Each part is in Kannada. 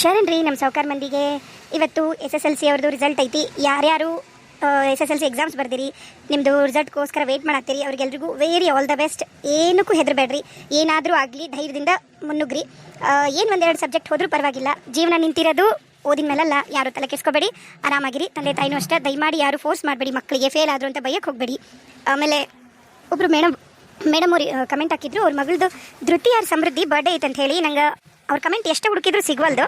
ಶರಣ್ ರೀ ನಮ್ಮ ಸಾವುಕಾರ ಮಂದಿಗೆ. ಇವತ್ತು ಎಸ್ ಎಸ್ ಎಲ್ ಸಿ ಅವ್ರದ್ದು ರಿಸಲ್ಟ್ ಐತಿ. ಯಾರ್ಯಾರು S S L C exams ಬರ್ದಿರಿ ನಿಮ್ಮದು ರಿಸಲ್ಟ್ಗೋಸ್ಕರ ವೆಯ್ಟ್ ಮಾಡತ್ತೀರಿ. ಅವ್ರಿಗೆಲ್ರಿಗೂ ವೆರಿ ಆಲ್ ದ ಬೆಸ್ಟ್ ಏನಕ್ಕೂ ಹೆದರಬೇಡ್ರಿ. ಏನಾದರೂ ಆಗಲಿ ಧೈರ್ಯದಿಂದ ಮುನ್ನುಗ್ರಿ. ಏನು ಒಂದೆರಡು ಸಬ್ಜೆಕ್ಟ್ ಹೋದರೂ ಪರವಾಗಿಲ್ಲ. ಜೀವನ ನಿಂತಿರೋದು ಓದಿನ ಮೇಲಲ್ಲ. ಯಾರು ತಲೆ ಕೆಸ್ಕೋಬೇಡಿ ಆರಾಮಾಗಿರಿ. ತಂದೆ ತಾಯಿನೂ ಅಷ್ಟೇ. ದಯಮಾಡಿ ಯಾರು ಫೋರ್ಸ್ ಮಾಡಬೇಡಿ. ಮಕ್ಕಳಿಗೆ ಫೇಲ್ ಆದರೂ ಅಂತ ಭಯಕ್ಕೆ ಹೋಗಬೇಡಿ. ಆಮೇಲೆ ಒಬ್ಬರು ಮೇಡಮ್ ಮೇಡಮ್ ಅವ್ರಿಗೆ ಕಮೆಂಟ್ ಹಾಕಿದ್ರು. ಅವ್ರ ಮಗಳದು ಧೃತಿ ಯಾರು ಸಮೃದ್ಧಿ ಬರ್ಡೇ ಐತೆ ಅಂತ ಹೇಳಿ ನಂಗೆ ಅವ್ರ ಕಮೆಂಟ್ ಎಷ್ಟು ಹುಡುಕಿದ್ರು ಸಿಗವಲ್ದು.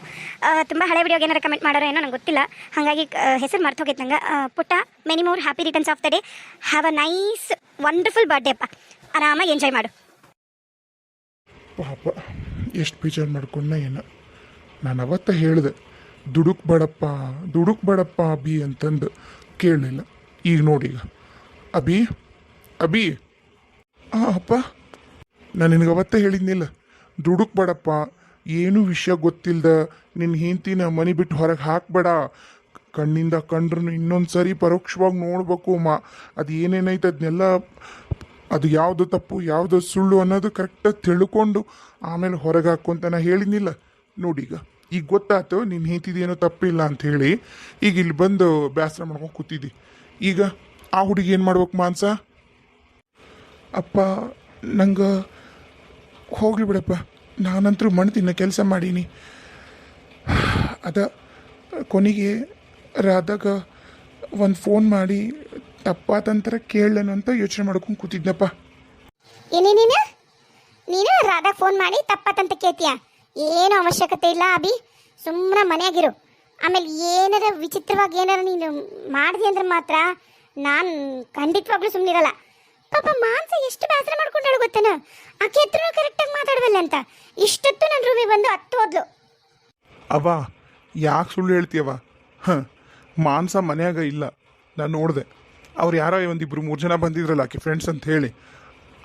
ತುಂಬ ಹಳೆ ವಿಡಿಯೋಗೆ ಏನಾರು ಕಮೆಂಟ್ ಮಾಡೋರೋ ಏನೋ ನಂಗೆ ಗೊತ್ತಿಲ್ಲ. ಹಾಗಾಗಿ ಹೆಸರು ಮರ್ತು ಹೋಗೈತೆ ನಂಗೆ. ಪುಟ್ಟ many more happy returns of the day have a nice wonderful birthday ಅಪ್ಪ. ಆರಾಮಾಗಿ ಎಂಜಾಯ್ ಮಾಡು. ಪಾಪ, ಎಷ್ಟು ಬೇಜಾರು ಮಾಡ್ಕೊಂಡ ಏನು? ನಾನು ಅವತ್ತ ಹೇಳಿದೆ, ದುಡುಕ್ ಬೇಡಪ್ಪ ದುಡುಕ್ ಬೇಡಪ್ಪ ಅಭಿ ಅಂತಂದು. ಕೇಳಲಿಲ್ಲ. ಈಗ ನೋಡೀಗ ಅಭಿ ಅಭಿ. ಹಾಂ ಅಪ್ಪ, ನಾನು ನಿನಗೆ ಅವತ್ತೇ ಹೇಳಿದ್ನಿಲ್ಲ. ದುಡುಕ್ ಬೇಡಪ್ಪ ಏನೂ ವಿಷಯ ಗೊತ್ತಿಲ್ದ ನಿನ್ನ ಹೆಂಡ್ತಿನ ಮನೆ ಬಿಟ್ಟು ಹೊರಗೆ ಹಾಕ್ಬೇಡ. ಕಣ್ಣಿಂದ ಕಂಡ್ರೂ ಇನ್ನೊಂದು ಸರಿ ಪರೋಕ್ಷವಾಗಿ ನೋಡ್ಬೇಕು ಮಾ ಅದು ಏನೇನೈತೆ ಅದನ್ನೆಲ್ಲ ಅದು ಯಾವುದು ತಪ್ಪು, ಯಾವುದು ಸುಳ್ಳು ಅನ್ನೋದು ಕರೆಕ್ಟಾಗಿ ತಿಳ್ಕೊಂಡು ಆಮೇಲೆ ಹೊರಗೆ ಹಾಕು ಅಂತ ನಾ ಹೇಳಿದ್ನಿಲ್ಲ ನೋಡೀಗ. ಈಗ ಗೊತ್ತಾಯ್ತು ನಿನ್ನ ಹೆಂತಿದೇನೋ ತಪ್ಪಿಲ್ಲ ಅಂತ ಹೇಳಿ ಈಗ ಇಲ್ಲಿ ಬಂದು ಬ್ಯಾಸರ ಮಾಡ್ಕೊಂಡು ಕೂತಿದ್ದಿ. ಈಗ ಆ ಹುಡುಗಿ ಏನು ಮಾಡ್ಬೇಕು ಮಾನ್ಸ? ಅಪ್ಪ, ನಂಗೆ ಹೋಗ್ಲಿ ಬಿಡಪ್ಪ. ನಾನಂತರೂ ಮಣ್ಣು ತಿನ್ನೋ ಕೆಲಸ ಮಾಡೀನಿ. ಅದ ಕೊನೆಗೆ ರಾಧಾಗ ಒಂದು ಫೋನ್ ಮಾಡಿ, ತಪ್ಪಾತಂತರ ಕೇಳನು ಅಂತ ಯೋಚನೆ ಮಾಡ್ಕೊಂಡು ಕೂತಿದ್ನಪ್ಪ. ಏನೇ ನೀನು? ನೀನು ರಾಧಾ ಫೋನ್ ಮಾಡಿ ತಪ್ಪಾತಂತ ಕೇಳ್ತೀಯ? ಏನು ಅವಶ್ಯಕತೆ ಇಲ್ಲ ಅಭಿ. ಸುಮ್ಮನೆ ಮನೆಯಾಗಿರು. ಆಮೇಲೆ ಏನಾರ ವಿಚಿತ್ರವಾಗಿ ಏನಾರ ನೀನು ಮಾಡಿದೆ ಅಂದ್ರೆ ಮಾತ್ರ ನಾನು ಖಂಡಿತವಾಗ್ಲೂ ಸುಮ್ಮನಿರಲ್ಲ ಪಾಪ ಮಾನ್ಸ ಎಷ್ಟು ಬೇಸರ ಮಾಡ್ಕೊಂಡಾಳು ಗೊತ್ತೇನ? ಆಕೆ ಹತ್ರ ಕರೆಕ್ಟಾಗಿ ಅಂತ. ಇಷ್ಟೊತ್ತು ನನ್ನ ರೂಮಿಗೆ ಬಂದು ಹತ್ತು ಹೋದ್ಲು. ಅವ ಯಾಕೆ ಸುಳ್ಳು ಹೇಳ್ತೀಯವ ಹಾಂ ಮಾನ್ಸ ಮನೆಯಾಗ ಇಲ್ಲ. ನಾನು ನೋಡಿದೆ. ಅವ್ರು ಯಾರೋ ಒಂದಿಬ್ರು ಮೂರು ಜನ ಬಂದಿದ್ರಲ್ಲ ಆಕೆ ಫ್ರೆಂಡ್ಸ್ ಅಂತ ಹೇಳಿ.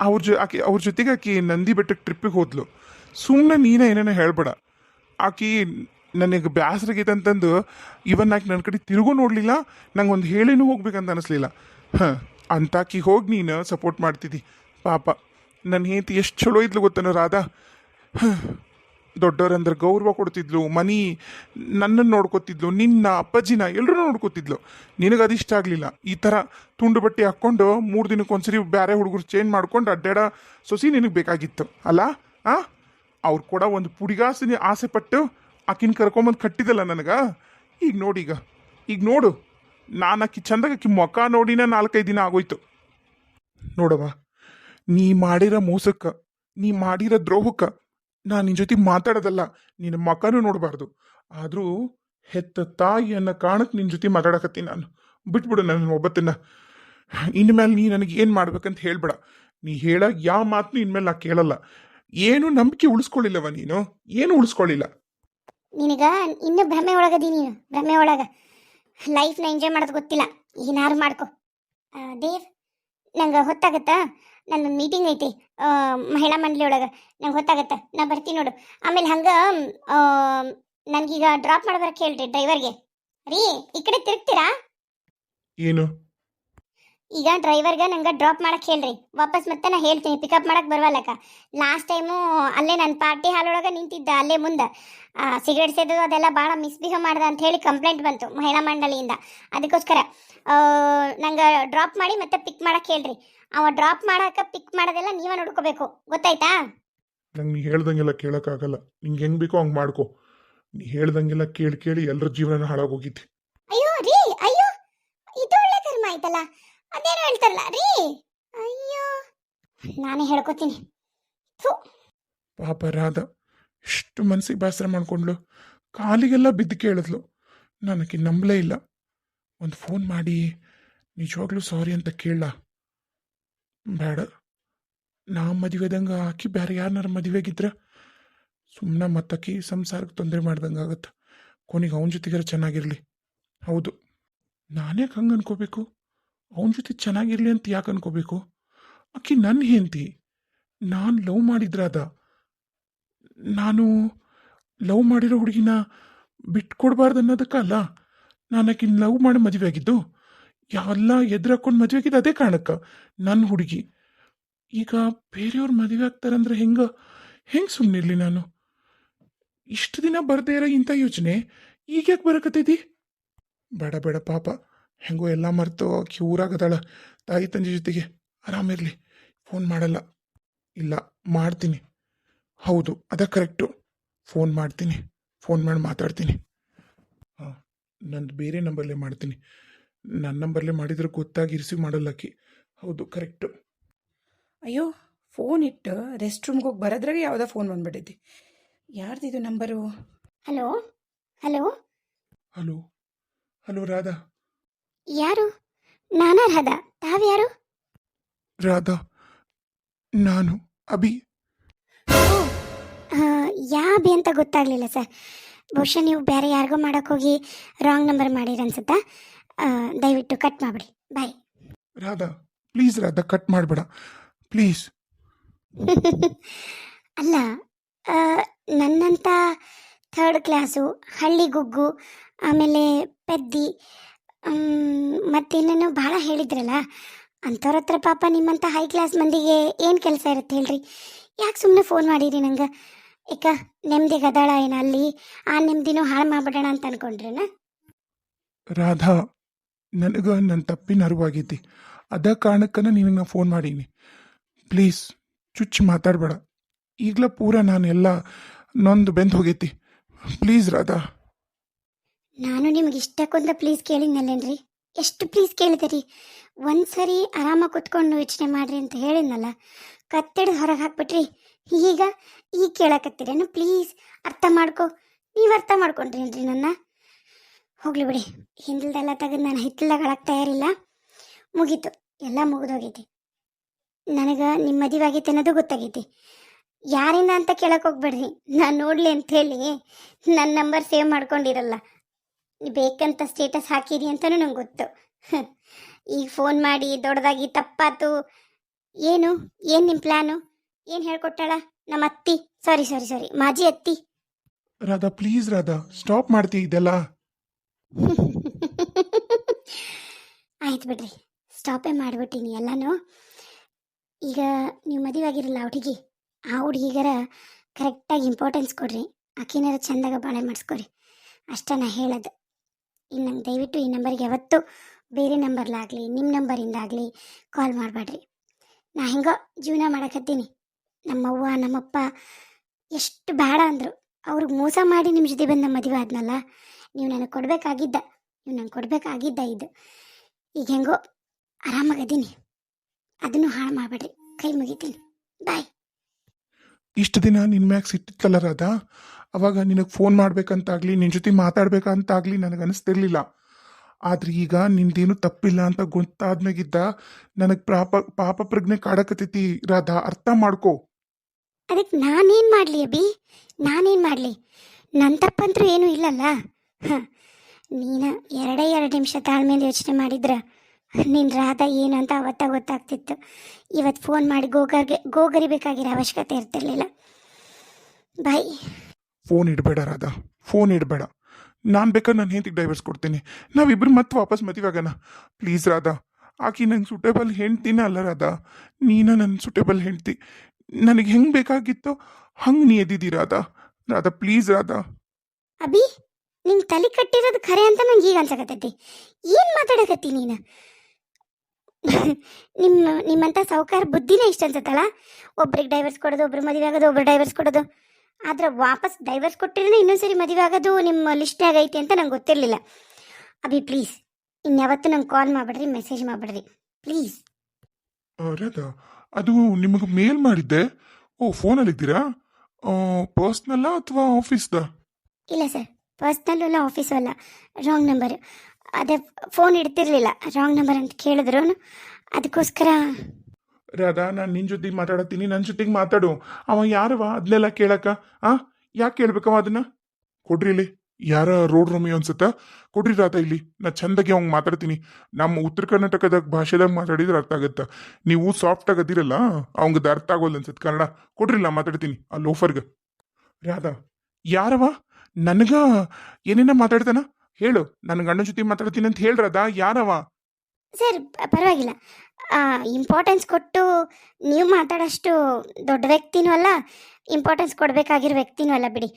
ಅವ್ರ ಜೊ, ಆಕೆ, ಅವ್ರ ಜೊತೆಗೆ ಆಕೆ ನಂದಿ ಬೆಟ್ಟಕ್ಕೆ ಟ್ರಿಪ್ಪಿಗೆ ಹೋದ್ಲು. ಸುಮ್ಮನೆ ನೀನೇ ಏನೇನೋ ಹೇಳ್ಬೇಡ. ಆಕೆ ನನಗೆ ಬೇಸರಾಗೈತೆ ಅಂತಂದು ಇವನ್ ಆಕೆ ನನ್ನ ಕಡೆ ತಿರುಗೂ ನೋಡಲಿಲ್ಲ, ನಂಗೆ ಒಂದು ಹೇಳಿನೂ ಹೋಗ್ಬೇಕಂತ ಅನಿಸ್ಲಿಲ್ಲ. ಹಾಂ, ಅಂತಾಕಿ ಹೋಗಿ ನೀನು ಸಪೋರ್ಟ್ ಮಾಡ್ತಿದ್ದಿ ಪಾಪ. ನನ್ನ ಹೆಂಡತಿ ಎಷ್ಟು ಚಲೋ ಇದ್ಲು ಗೊತ್ತೇನೋ, ರಾಧಾ? ದೊಡ್ಡವರಂದ್ರೆ ಗೌರವ ಕೊಡ್ತಿದ್ಲು, ಮನಿ ನನ್ನನ್ನು ನೋಡ್ಕೊತಿದ್ಲು, ನಿನ್ನ, ಅಪ್ಪಾಜಿನ ಎಲ್ಲರೂ ನೋಡ್ಕೊತಿದ್ಲು. ನಿನಗೆ ಅದಿಷ್ಟ ಆಗಲಿಲ್ಲ. ಈ ಥರ ತುಂಡು ಬಟ್ಟೆ ಹಾಕ್ಕೊಂಡು ಮೂರು ದಿನಕ್ಕೆ ಒಂದ್ಸರಿ ಬೇರೆ ಹುಡುಗರು ಚೇಂಜ್ ಮಾಡ್ಕೊಂಡು ಅಡ್ಡಾಡ ಸೊಸಿ ನಿನಗೆ ಬೇಕಾಗಿತ್ತು, ಅಲ್ಲ? ಆ? ಅವ್ರು ಕೂಡ ಒಂದು ಪುಡಿಗಾಸಿನ ಆಸೆ ಪಟ್ಟು ಆಕಿನ ಕರ್ಕೊಂಬಂದು ಕಟ್ಟಿದಲ್ಲ ನನಗೆ? ಈಗ ನೋಡೀಗ ಈಗ. ನೋಡು. ನಾನು ಆಕಿ ಚಂದಾಗ ಆಕಿ ನೋಡಿನ ನಾಲ್ಕೈದು ದಿನ ಆಗೋಯ್ತು. ನೋಡವ್ವ. ನೀ ಮಾಡಿರೋ ಮೋಸಕ್ಕ, ನೀ ಮಾಡಿರೋ ದ್ರೋಹಕ್ಕ ನಾನು ನಿನ್ನ ಜೊತೆ ಮಾತಾಡೋದಲ್ಲ, ನಿನ್ನ ಮಕನೂ ನೋಡಬಾರ್ದು. ಆದರೂ ಹೆತ್ತ ತಾಯಿ ಕಾಣಕ್ಕೆ ನಿನ್ನ ಜೊತೆ ಮಾತಾಡಕತ್ತೀನಿ ನಾನು. ಬಿಟ್ಬಿಡು ನನ್ನ ಒಬ್ಬತ್ತಿನ ಇನ್ಮೇಲೆ ನೀ ನನಗೆ ಏನು ಮಾಡ್ಬೇಕಂತ ಹೇಳ್ಬೇಡ. ನೀ ಹೇಳಕ್ಕೆ ಯಾವ ಮಾತನ್ನು ಇನ್ಮೇಲೆ ನಾ ಕೇಳಲ್ಲ. ಏನು ನಂಬಿಕೆ ಉಳಿಸ್ಕೊಳ್ಳಿಲ್ಲವ ನೀನು? ಏನು ಉಳಿಸ್ಕೊಳ್ಳಿಲ್ಲ? ನಿನಗ ಇನ್ನು ಭ್ರಮೆ ಒಳಗದಿ ನೀನು, ಭ್ರಮೆ ಒಳಗ. ಲೈಫ್ನ ಎಂಜಾಯ್ ಮಾಡೋದು ಗೊತ್ತಿಲ್ಲ. ಏನಾರು ಮಾಡ್ಕೊ. ದೇವ್, ನಂಗೆ ಹೊತ್ತಾಗತ್ತಾ? ನನ್ನ ಮೀಟಿಂಗ್ ಐತಿ ಮಹಿಳಾ ಮಂಡಳಿ ಒಳಗೆ ನಂಗೆ ಗೊತ್ತಾಗತ್ತೆ, ನಾ ಬರ್ತೀನಿ ನೋಡು. ಆಮೇಲೆ ಹಂಗೆ ನನಗೀಗ ಡ್ರಾಪ್ ಮಾಡ್ಬರಕ್ಕೆ ಹೇಳ್ರಿ ಡ್ರೈವರ್ಗೆ ರೀ, ಈ ಕಡೆ ತಿರುಗ್ತೀರಾ? ಏನು? ಈಗ ಡ್ರೈವರ್ಗೆ ನಂಗೆ ಡ್ರಾಪ್ ಮಾಡಕ್ಕೆ ಹೇಳ್ರಿ. ವಾಪಸ್ ಮತ್ತೆ ನಾ ಹೇಳ್ತೀನಿ. ಪಿಕಪ್ ಮಾಡಕ್ಕೆ ಬರವಲ್ಲಕ್ಕ. ಲಾಸ್ಟ್ ಟೈಮು ಅಲ್ಲೇ ನನ್ನ ಪಾರ್ಟಿ ಹಾಲ್ ಒಳಗೆ ನಿಂತಿದ್ದ ಅಲ್ಲೇ ಮುಂದೆ. ಸಿಗರೇಟ್ ಸೇದೋದು ಅದೆಲ್ಲ ಭಾಳ ಮಿಸ್ಬಿಹೇವ್ ಮಾಡ್ದ ಅಂತ ಹೇಳಿ ಕಂಪ್ಲೇಂಟ್ ಬಂತು ಮಹಿಳಾ ಮಂಡಳಿಯಿಂದ. ಅದಕ್ಕೋಸ್ಕರ ನಂಗೆ ಡ್ರಾಪ್ ಮಾಡಿ ಮತ್ತೆ ಪಿಕ್ ಮಾಡಕ್ಕೆ ಹೇಳ್ರಿ. ಅವ ಡ್ರಾಪ್ ಮಾಡಕ್ಕೆ ಪಿಕ್ ಮಾಡೋದೆಲ್ಲ ನೀವೇ ನೋಡ್ಕೋಬೇಕು. ಗೊತ್ತಾಯ್ತಾ? ನಂಗೆ ನೀ ಹೇಳ್ದಂಗೆಲ್ಲ ಕೇಳೋಕ್ಕಾಗಲ್ಲ. ನಿಂಗೆ ಹೆಂಗೆ ಬೇಕೋ ಹಂಗೆ ಮಾಡ್ಕೊ. ನೀ ಹೇಳ್ದಂಗೆಲ್ಲ ಕೇಳಿ ಕೇಳಿ ಎಲ್ಲರ ಜೀವನ ಹಾಳಾಗೋಗಿತ್ತು ಅಯ್ಯೋ ರೀ ಅಯ್ಯೋ. ಇದು ಒಳ್ಳೆ ಕರ್ಮ ಆಯ್ತಲ್ಲ. ಅದೇನೋ ಹೇಳ್ತಾರಲ್ಲ, ರೀ? ಅಯ್ಯೋ, ನಾನೇ ಹೇಳ್ಕೊತೀನಿ. ಪಾಪ ರಾಧ ಎಷ್ಟು ಮನಸ್ಸಿಗೆ ಬೇಸರ ಮಾಡ್ಕೊಂಡ್ಲು ಕಾಲಿಗೆಲ್ಲ ಬಿದ್ದು ಕೇಳಿದ್ಲು. ನನಗೆ ನಂಬಲೇ ಇಲ್ಲ. ಒಂದು ಫೋನ್ ಮಾಡಿ, ನಿಜವಾಗ್ಲೂ ಸಾರಿ ಅಂತ ಕೇಳ ಬೇಡ. ನಾ ಮದುವೆದಂಗೆ ಆಕಿ ಬೇರೆ ಯಾರನ್ನಾರ ಮದುವೆಗಿದ್ರ ಸುಮ್ಮನೆ ಮತ್ತಕ್ಕಿ ಸಂಸಾರಕ್ಕೆ ತೊಂದರೆ ಮಾಡ್ದಂಗೆ ಆಗತ್ತೆ. ಕೊನೆಗೆ ಅವನ ಜೊತೆಗಾರ ಚೆನ್ನಾಗಿರಲಿ. ಹೌದು. ನಾನೇ ಹಂಗೆ ಅನ್ಕೋಬೇಕು? ಅವನ ಜೊತೆ ಚೆನ್ನಾಗಿರ್ಲಿ ಅಂತ ಯಾಕೆ ಅನ್ಕೋಬೇಕು? ಆಕಿ ನನ್ನ ಹೆಂಡತಿ. ನಾನು ಲವ್ ಮಾಡಿದ್ರಾದ. ನಾನು ಲವ್ ಮಾಡಿರೋ ಹುಡುಗಿನ ಬಿಟ್ಕೊಡ್ಬಾರ್ದು ಅನ್ನೋದಕ್ಕಲ್ಲ. ನಾನು ಆಕಿನ ಲವ್ ಮಾಡಿ ಮದುವೆ ಆಗಿದ್ದು. ಎಲ್ಲ ಎದುರಾಕೊಂಡು ಮದುವೆ ಆಗಿದ್ದು ಅದೇ ಕಾರಣಕ್ಕೆ ನನ್ನ ಹುಡುಗಿ. ಈಗ ಬೇರೆಯವ್ರು ಮದುವೆ ಆಗ್ತಾರಂದ್ರೆ ಹೆಂಗೆ? ಹೆಂಗೆ ಸುಮ್ಮನಿರಲಿ ನಾನು? ಇಷ್ಟು ದಿನ ಬರದೇ ಇರೋ ಇಂಥ ಯೋಚನೆ ಈಗ ಯಾಕೆ ಬರಕತ್ತೈತಿ? ಬೇಡ ಬೇಡ, ಪಾಪ. ಹೆಂಗೋ ಎಲ್ಲ ಮರೆತು ಆಕಿ ಊರಾಗದಾಳ. ತಾಯಿ ತಂದೆ ಜೊತೆಗೆ ಆರಾಮಿರಲಿ ಫೋನ್ ಮಾಡಲ್ಲ. ಇಲ್ಲ ಮಾಡ್ತೀನಿ. ಹೌದು ಅದ ಕರೆಕ್ಟು. ಫೋನ್ ಮಾಡ್ತೀನಿ. ಫೋನ್ ಮಾಡಿ ಮಾತಾಡ್ತೀನಿ. ಹಾಂ ನಂದು ಬೇರೆ ನಂಬರ್ಲೇ ಮಾಡ್ತೀನಿ. ನನ್ನ ನಂಬರ್ಲೇ ಮಾಡಿದ್ರೆ ಗೊತ್ತಾಗಿ ರಿಸೀವ್ ಮಾಡಲ್ಲ ಆಕಿ. ಹೌದು ಕರೆಕ್ಟು. ಅಯ್ಯೋ ಫೋನ್ ಇಟ್ಟು ರೆಸ್ಟ್ ರೂಮ್ಗೆ ಹೋಗಿ ಬರೋದ್ರಾಗೆ ಯಾವುದೋ ಫೋನ್ ಬಂದ್ಬಿಟ್ಟೈತಿ ಯಾರ್ದಿದು number? Hello hello. Hello hello Radha. ಯಾರು? ನಾನಾ ರಾಧಾ ತಾವ್ಯಾರು? ರಾಧಾ ನಾನು ಅಭಿ. ಯಾ ಅಭಿ ಅಂತ ಗೊತ್ತಾಗ್ಲಿಲ್ಲ ಸರ್. ಬಹುಶಃ ನೀವು ಬೇರೆ ಯಾರಿಗೋ ಹೋಗಿ ರಾಂಗ್ ನಂಬರ್ ಮಾಡಿರ ಅನ್ಸುತ್ತಾ? ದಯವಿಟ್ಟು ಕಟ್ ಮಾಡ್ಬಿಡಿ. Bye Radha please Radha cut ಮಾಡಬೇಡ. ಪ್ಲೀಸ್ ಅಲ್ಲ ನನ್ನಂತ ನನ್ನಂಥ ಥರ್ಡ್ ಕ್ಲಾಸು ಹಳ್ಳಿ ಗುಗ್ಗು ಆಮೇಲೆ ಪೆದ್ದಿ ಮತ್ತೇನೇನೋ ಭಾಳ ಹೇಳಿದ್ರಲ್ಲ, ಅಂಥವ್ರ ಹತ್ರ ಪಾಪ ನಿಮ್ಮಂಥ ಹೈ ಕ್ಲಾಸ್ ಮಂದಿಗೆ ಏನು ಕೆಲಸ ಇರುತ್ತೆ ಹೇಳ್ರಿ? ಯಾಕೆ ಸುಮ್ಮನೆ ಫೋನ್ ಮಾಡಿರಿ ನಂಗೆ? ಏಕ ನೆಮ್ಮದಿ ಗದಾಳ ಏನು ಅಲ್ಲಿ, ಆ ನೆಮ್ಮದಿನೂ ಹಾಳು ಮಾಡ್ಬಿಡೋಣ ಅಂತ ಅನ್ಕೊಂಡ್ರೇನ? ರಾಧಾ, ನನಗೆ ನನ್ನ ತಪ್ಪಿನ ಅರಿವಾಗೈತಿ ಅದ ಕಾರಣಕ್ಕನ ನಿನಗೆ ನಾನು ಫೋನ್ ಮಾಡೀನಿ. ಪ್ಲೀಸ್ ಚುಚ್ಚಿ ಮಾತಾಡಬೇಡ. ಈಗಲೇ ಪೂರ ನಾನು ಎಲ್ಲ ನೊಂದು ಬೆಂದು ಹೋಗೈತಿ. ಪ್ಲೀಸ್ ರಾಧಾ. ನಾನು ನಿಮ್ಗೆ ಇಷ್ಟಕ್ಕೊಂದ ಪ್ಲೀಸ್ ಕೇಳಿದ್ನಲ್ಲೇನ್ರಿ? ಎಷ್ಟು ಪ್ಲೀಸ್ ಕೇಳಿದಿರಿ? ಒಂದ್ಸರಿ ಆರಾಮಾಗಿ ಕುತ್ಕೊಂಡು ಯೋಚನೆ ಮಾಡ್ರಿ ಅಂತ ಹೇಳಿದ್ನಲ್ಲ, ಕತ್ತಿಡ್ ಹೊರಗೆ ಹಾಕ್ಬಿಟ್ರಿ. ಈಗ ಈಗ ಕೇಳಕತ್ತೀರೇನು? ಪ್ಲೀಸ್ ಅರ್ಥ ಮಾಡ್ಕೊ. ನೀವು ಅರ್ಥ ಮಾಡ್ಕೊಂಡ್ರೇನ್ರಿ ನನ್ನ? ಹೋಗ್ಲಿ ಬಿಡಿ. ಹಿಂದಿಲ್ದೆಲ್ಲ ತೆಗೆದು ನಾನು ಹಿತ್ತಲ್ದಾಗ ಅಳಕ್ ತಯಾರಿಲ್ಲ. ಮುಗೀತು. ಎಲ್ಲ ಮುಗಿದೋಗೈತಿ. ನನಗೆ ನಿಮ್ಮ ಮದುವೆ ಅನ್ನೋದು ಗೊತ್ತಾಗೈತಿ. ಯಾರಿಂದ ಅಂತ ಕೇಳಕ್ಕೆ ಹೋಗ್ಬೇಡ್ರಿ. ನಾನು ನೋಡಲಿ ಅಂತ ಹೇಳಿ. ನನ್ನ ನಂಬರ್ ಸೇವ್ ಮಾಡ್ಕೊಂಡಿರಲ್ಲ. ಬೇಕಂತ ಸ್ಟೇಟಸ್ ಹಾಕಿರಿ ಅಂತಲೂ ನಂಗೆ ಗೊತ್ತು. ಈಗ ಫೋನ್ ಮಾಡಿ ದೊಡ್ಡದಾಗಿ ತಪ್ಪಾತು ಏನು? ಏನು ನಿಮ್ಮ ಪ್ಲ್ಯಾನು ಏನು ಹೇಳ್ಕೊಟ್ಟಾಳ? ನಮ್ಮ ಅತ್ತಿ. ಸಾರಿ ಸಾರಿ ಸಾರಿ ಮಾಜಿ ಅತ್ತಿ. ರಾಧಾ ಪ್ಲೀಸ್ ರಾಧಾ ಸ್ಟಾಪ್ ಮಾಡ್ತಿ ಇದೆಲ್ಲ? ಆಯ್ತು ಬಿಡ್ರಿ. ಸ್ಟಾಪೇ ಮಾಡಿಬಿಟ್ಟಿನಿ ಎಲ್ಲನೂ. ಈಗ ನೀವು ಮದುವೆ ಆಗಿರಲ್ಲ ಆ ಹುಡುಗಿ ಆ ಹುಡುಗಿಗರ ಕರೆಕ್ಟಾಗಿ ಇಂಪಾರ್ಟೆನ್ಸ್ ಕೊಡ್ರಿ. ಆಕಿನಾರ ಚಂದಾಗ ಬಾಳೆ ಮಾಡಿಸ್ಕೊರಿ. ಅಷ್ಟೇ ನಾ ಹೇಳೋದು. ಇನ್ನು ದಯವಿಟ್ಟು ಈ ನಂಬರ್ಗೆ ಯಾವತ್ತೂ ಬೇರೆ ನಂಬರ್ಲಾಗಲಿ ನಿಮ್ಮ ನಂಬರಿಂದಾಗಲಿ ಕಾಲ್ ಮಾಡಬೇಡ್ರಿ ನಾ ಹೆಂಗೋ ಜೀವನ ಮಾಡಕತ್ತೀನಿ. ನಮ್ಮವ್ವ, ನಮ್ಮಪ್ಪ ಎಷ್ಟು ಬೇಡ ಅಂದರು. ಅವ್ರಿಗೆ ಮೋಸ ಮಾಡಿ ನಿಮ್ಮ ಜೊತೆ ಬಂದ ಮದುವೆ ಆದ್ನಲ್ಲ, ನೀವು ನನಗೆ ಕೊಡಬೇಕಾಗಿದ್ದ, ನೀವು ನನಗೆ ಕೊಡಬೇಕಾಗಿದ್ದ ಇದು. ಈಗ ಹೆಂಗೋ ಆರಾಮಾಗದೀನಿ. ಅದನ್ನು ಹಾಳು ಮಾಡಬೇಡ್ರಿ ಕೈ ಮುಗಿತೀನಿ. ಬಾಯ್. ಇಷ್ಟು ದಿನ ನಿನ್ನ ಮ್ಯಾಗ ಸಿಟ್ಟಿತ್ತಲ್ಲ ರಾಧಾ ಅವಾಗ ನಿನಗೆ ಫೋನ್ ಮಾಡ್ಬೇಕಂತಾಗ್ಲಿ ನಿನ್ನ ಜೊತೆ ಮಾತಾಡ್ಬೇಕಂತಾಗ್ಲಿ ನನಗೆ ಅನಿಸ್ತಿರ್ಲಿಲ್ಲ ಆದ್ರೆ ಈಗ ನಿಂದೇನು ತಪ್ಪಿಲ್ಲ ಅಂತ ಗೊತ್ತಾದ್ಮೇಗಿದ್ದ ನನಗೆ ಪಾಪ ಪಾಪ ಪ್ರಜ್ಞೆ ಕಾಡಕತ್ತೈತಿ. ರಾಧಾ, ಅರ್ಥ ಮಾಡ್ಕೋ. ಅದಕ್ಕೆ ನಾನೇನು ಮಾಡಲಿ ಅಭಿ? ನಾನೇನು ಮಾಡಲಿ? ನನ್ನ ತಪ್ಪಂತೂ ಏನೂ ಇಲ್ಲಲ್ಲ? ಹಾಂ. ನೀನು ಎರಡೇ ಎರಡು ನಿಮಿಷ ತಾಳ್ಮೇಲೆ ಯೋಚನೆ ಮಾಡಿದ್ರೆ ನಿನ್ನ ರಾಧ ಏನು ಅಂತ ಅವತ್ತ ಗೊತ್ತಾಗ್ತಿತ್ತು. ಇವತ್ತು ಫೋನ್ ಮಾಡಿ ಗೋಗರ್ಗೆ, ಗೋಗರಿಬೇಕಾಗಿರೋ ಅವಶ್ಯಕತೆ ಇರ್ತಿರ್ಲಿಲ್ಲ. ಬಾಯ್. ಫೋನ್ ಇಡಬೇಡ ರಾಧಾ. ಫೋನ್ ಇಡಬೇಡ. ನಾನು ಬೇಕಾದ್ರೆ ನಾನು ಹೆಂಡತಿಗೆ ಡೈವರ್ಸ್ ಕೊಡ್ತೀನಿ. ನಾವಿಬ್ರು ಮತ್ತೆ ವಾಪಸ್ ಮದುವೆ ಆಗೋಣ ಪ್ಲೀಸ್ ರಾಧಾ. ಆಕಿ ನಂಗೆ ಸೂಟೇಬಲ್ ಹೆಂಡ್ತಿನ ಅಲ್ಲ ರಾಧಾ. ನೀನ ನನ್ನ ಸುಟೇಬಲ್ ಹೆಂಡ್ತಿ. ನನಗೆ ಹೆಂಗೆ ಬೇಕಾಗಿತ್ತೋ ಹಂಗೆ ನೀ ಎದ್ದಿದ್ದೀ ರಾಧಾ. ರಾಧಾ ಪ್ಲೀಸ್ ರಾಧಾ. ಅಭಿ ನಿನ್ ತಲೆ ಕಟ್ಟಿರೋದು ಖರೆ ಅಂತ ನಂಗೆ ಈಗ ಅನ್ಸಕತ್ತೈತಿ. ಏನು ಮಾತಾಡಕತ್ತಿ ನೀನು? ನಿಮ್ಮ ನಿಮ್ಮಂತ ಸಾವುಕಾರ ಬುದ್ಧಿನೇ ಇಷ್ಟ ಅನ್ಸತ್ತಲ್ಲ? ಒಬ್ರಿಗೆ ಡೈವರ್ಸ್ ಕೊಡೋದು, ಒಬ್ರು ಮದುವೆ ಆಗೋದು ಒಬ್ರು ಡೈವರ್ಸ್ ಕೊಡೋದು. ಆದ್ರೆ ವಾಪಸ್ ಡೈವರ್ಸ್ ಕೊಟ್ಟಿದ್ರೆ ಇನ್ನೊಂದ್ಸರಿ ಮದುವೆ ಆಗೋದು ನಿಮ್ಮ ಲಿಸ್ಟ್ ಆಗೈತೆ ಅಂತ ನಂಗೆ ಗೊತ್ತಿರಲಿಲ್ಲ. ಅಭಿ ಪ್ಲೀಸ್ ಇನ್ಯಾವತ್ತು ನಂಗೆ ಕಾಲ್ ಮಾಡ್ಬಿಡ್ರಿ ಮೆಸೇಜ್ ಮಾಡ್ಬಿಡ್ರಿ. ಪ್ಲೀಸ್ ರಾಧಾ ಅದು ನಿಮಗೆ ಮೇಲ್ ಮಾಡಿದ್ದೆ. ಓ ಫೋನಲ್ಲಿದ್ದೀರಾ ಪರ್ಸ್ನಲ್ಲ ಅಥವಾ ಆಫೀಸ್ದ ಇಲ್ಲ ಸರ್ ಪರ್ಸ್ನಲ್ಲು ಅಲ್ಲ ಆಫೀಸ್ ಅಲ್ಲ. ರಾಂಗ್ ನಂಬರ್ ಅದೇ ಫೋನ್ ಇಡ್ತಿರ್ಲಿಲ್ಲ ರಾಂಗ್ ನಂಬರ್ ಅಂತ ಕೇಳಿದ್ರು. ಅದಕ್ಕೋಸ್ಕರ ರಾಧಾ, ನಾನು ನಿನ್ನ ಜೊತೆಗೆ ಮಾತಾಡತ್ತೀನಿ ನನ್ನ ಜೊತೆಗೆ ಮಾತಾಡು. ಅವ ಯಾರವ? ಅದನ್ನೆಲ್ಲ ಕೇಳಕ್ಕ. ಆ? ಯಾಕೆ ಕೇಳ್ಬೇಕವ ಅದನ್ನ? ಕೊಡ್ರಿ ಇಲ್ಲಿ. ಯಾರ ರೋಡ್ ರೂಮಿ ಅನ್ಸುತ್ತ? ಕೊಡ್ರಿ ರಾಧಾ ಇಲ್ಲಿ. ನಾ ಚಂದಾಗಿ ಅವಂಗೆ ಮಾತಾಡ್ತೀನಿ. ನಮ್ಮ ಉತ್ತರ ಕರ್ನಾಟಕದ ಭಾಷೆದಾಗ ಮಾತಾಡಿದ್ರೆ ಅರ್ಥ ಆಗುತ್ತೆ? ನೀವು ಸಾಫ್ಟ್ ಆಗದಿರಲ್ಲ ಅವಂಗದ ಅರ್ಥ ಆಗೋಲ್ಲ ಅನ್ಸುತ್ತೆ ಕನ್ನಡ ಕೊಡ್ರಿ ನಾ ಮಾತಾಡ್ತೀನಿ. ಆ ಲೋಫರ್ಗೆ. ರಾಧಾ, ಯಾರವ? ನನಗ ಏನೇನ ಮಾತಾಡ್ತಾನ? ಹೇಳು. ನನ್ನ ಗಂಡನ ಜೊತೆ ಮಾತಾಡ್ತೀನಿ ಅಂತ ಹೇಳ್ರದಾ ಯಾರವ? ಸರ್ ಪರವಾಗಿಲ್ಲ. ಇಂಪಾರ್ಟೆನ್ಸ್ ಕೊಟ್ಟು ನೀವು ಮಾತಾಡೋಷ್ಟು ದೊಡ್ಡ ವ್ಯಕ್ತಿನೂ ಅಲ್ಲ ಇಂಪಾರ್ಟೆನ್ಸ್ ಕೊಡಬೇಕಾಗಿರೋ ವ್ಯಕ್ತಿನೂ ಅಲ್ಲ ಬಿಡಿ.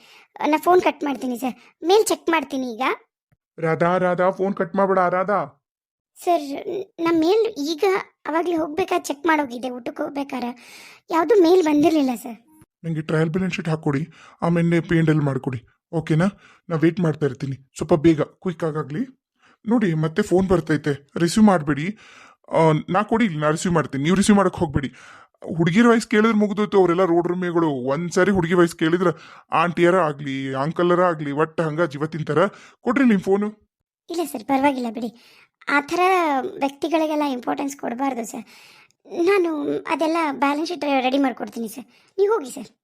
ನಾ ಫೋನ್ ಕಟ್ ಮಾಡ್ತೀನಿ ಸರ್ ಮೇಲ್ ಚೆಕ್ ಮಾಡ್ತೀನಿ ಈಗ. ರಾಧಾ ರಾಧಾ ಫೋನ್ ಕಟ್ ಮಾಡ್ಬಿಡ ರಾಧಾ. ಸರ್ ನಮ್ಮ ಮೇಲ್ ಈಗ ಅವಾಗಲೇ ಹೋಗ್ಬೇಕಾದ್ರೆ ಚೆಕ್ ಮಾಡೋಗಿದೆ ಊಟಕ್ಕೆ ಹೋಗ್ಬೇಕಾರೆ? ಯಾವುದು ಮೇಲ್ ಬಂದಿರಲಿಲ್ಲ ಸರ್ ನನಗೆ ಟ್ರಯಲ್ ಬ್ಯಾಲೆನ್ಸ್ ಶೀಟ್ ಹಾಕ್ಕೊಡಿ ಆಮೇಲೆ ಪಿ ಎಂಡ್ ಎಲ್ ಮಾಡಿಕೊಡಿ. ಓಕೆನಾ ನಾ? ವೇಟ್ ಮಾಡ್ತಾ ಇರ್ತೀನಿ. ಸ್ವಲ್ಪ ಬೇಗ ಕ್ವಿಕ್ ಆಗಾಗಲಿ ನೋಡಿ ಮತ್ತೆ ಫೋನ್ ಬರ್ತೈತೆ. ರಿಸೀವ್ ಮಾಡಬೇಡಿ. ನಾ ಕೊಡಿ ನಾ ರಿಸೀವ್ ಮಾಡ್ತೀನಿ. ನೀವು ರಿಸೀವ್ ಮಾಡಕ್ಕೆ ಹೋಗ್ಬೇಡಿ. ಹುಡುಗಿರ ವಯಸ್ಸು ಕೇಳಿದ್ರೆ ಮುಗಿದೋಯ್ತು, ಅವರೆಲ್ಲ ರೋಡ್ ರೂಮಿಗಳು ಒಂದ್ಸರಿ ಹುಡುಗಿ ವಯಸ್ಸು ಕೇಳಿದ್ರೆ ಆಂಟಿಯರ ಆಗಲಿ ಅಂಕಲರ ಆಗಲಿ, ಒಟ್ಟು ಹಂಗ ಜೀವ ತಿಂತಾರ? ಕೊಡ್ರಿ ನಿಮ್ಮ ಫೋನು ಇಲ್ಲ ಸರ್, ಪರವಾಗಿಲ್ಲ ಬಿಡಿ. ಆ ಥರ ವ್ಯಕ್ತಿಗಳಿಗೆಲ್ಲ ಇಂಪಾರ್ಟೆನ್ಸ್ ಕೊಡಬಾರ್ದು ಸರ್. ನಾನು ಅದೆಲ್ಲ ಬ್ಯಾಲೆನ್ಸ್ ಶೀಟ್ ರೆಡಿ ಮಾಡಿಕೊಡ್ತೀನಿ ಸರ್. ನೀವು ಹೋಗಿ ಸರ್.